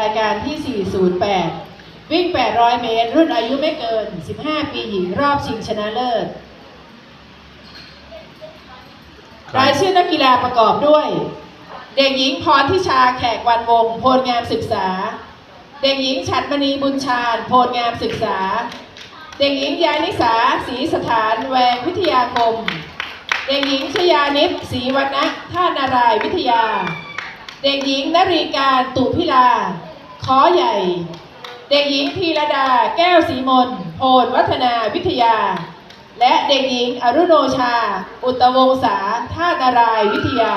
รายการที่ 408 วิ่ง 800 เมตร รุ่นอายุไม่เกิน 15 ปีหญิงรอบชิงชนะเลิศ รายชื่อนักกีฬาประกอบด้วย เด็กหญิงพรทิชาแขกวันวงศ์โพลงามศึกษา เด็กหญิงฉัดมณีบุญชาญโพลงามศึกษา เด็กหญิงยานิสาศรีสถานแวงวิทยาคม เด็กหญิงชยานิตศรีวรรณะท่านารายณ์วิทยาเด็กหญิงนรีการตุพิลา ขอใหญ่ เด็กหญิงพีรดา แก้วสีมนโพนวัฒนาวิทยา และเด็กหญิงอรุโนชา อุตวงศาท่านารายวิทยา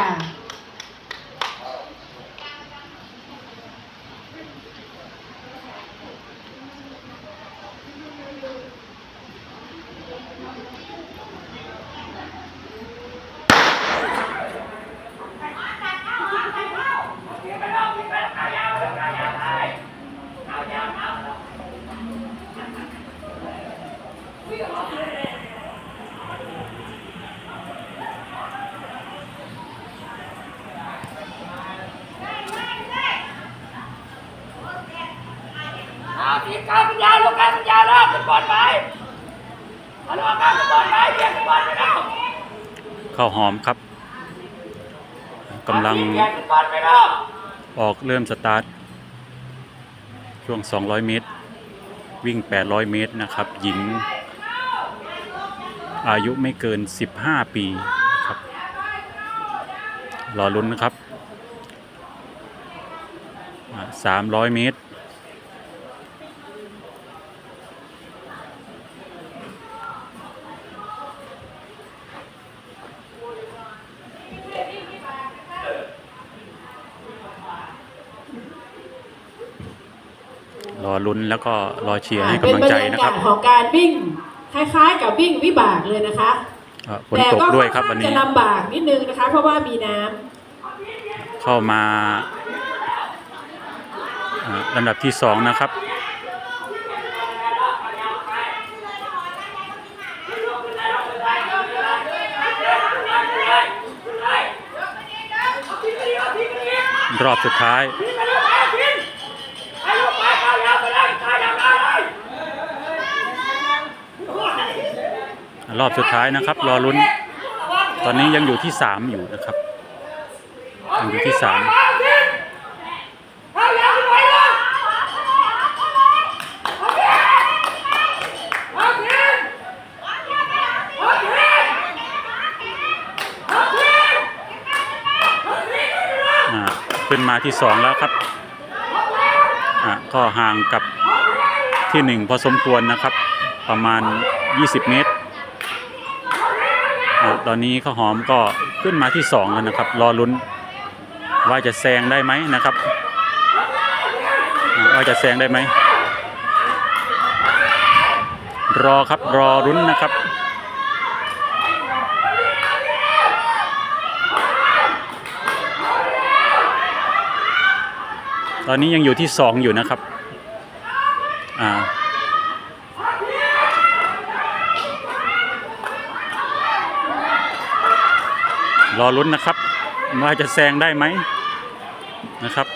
อาทีมการปัญญาลูกการปัญญาแล้วขึ้นบอลไปมาลูกการขึ้นบอลไปเรียกขึ้นบอลไปแล้วข้าวหอมครับกำลังอออกเริ่มสตาร์ท ช่วง 200 เมตร วิ่ง 800 เมตรนะครับ หญิง อายุไม่เกิน 15 ปีครับรอลุ้นนะครับ 300 เมตร รอลุ้นแล้วก็รอเชียร์ให้กำลังใจนะครับ เป็นบรรยากาศของการวิ่ง คล้ายๆ กับวิ่งวิบากเลยนะคะอ่าฝนตกด้วยครับวันนี้จะลำบากนิดนึงนะคะ เพราะว่ามีน้ำเข้ามาอ่าลำดับที่สองนะครับรอบสุดท้าย ให้ลูกไปเข้ายาวไปเลยเข้ายาวไปเลย รอบสุดท้ายนะครับ รอลุ้น ตอนนี้ยังอยู่ที่สามอยู่นะครับยังอยู่ที่สามขึ้นมาที่สองแล้วครับอ่าก็ห่างกับที่หนึ่งพอสมควรนะครับ ประมาณ 20 เมตร ตอนนี้ข้าวหอมก็ขึ้นมาที่สองแล้วนะครับ รอลุ้นว่าจะแซงได้ไหมนะครับ ว่าจะแซงได้ไหม รอครับรอรุ้นนะครับตอนนี้ยังอยู่ที่สองอยู่นะครับ อ่า รอลุ้นนะครับ ว่าจะแซงได้ไหมนะครับ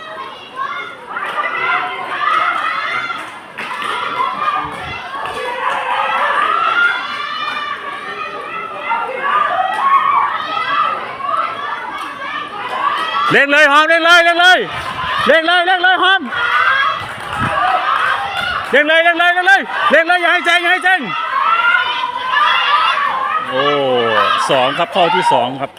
เร่งเลยหอมเร่งเลยเร่งเลยเร่งเลยเร่งเลยหอมเร่งเลยเร่งเลยเร่งเลยเร่งเลยอย่าให้แซงอย่าให้แซงโอ้สองครับข้อที่สองครับ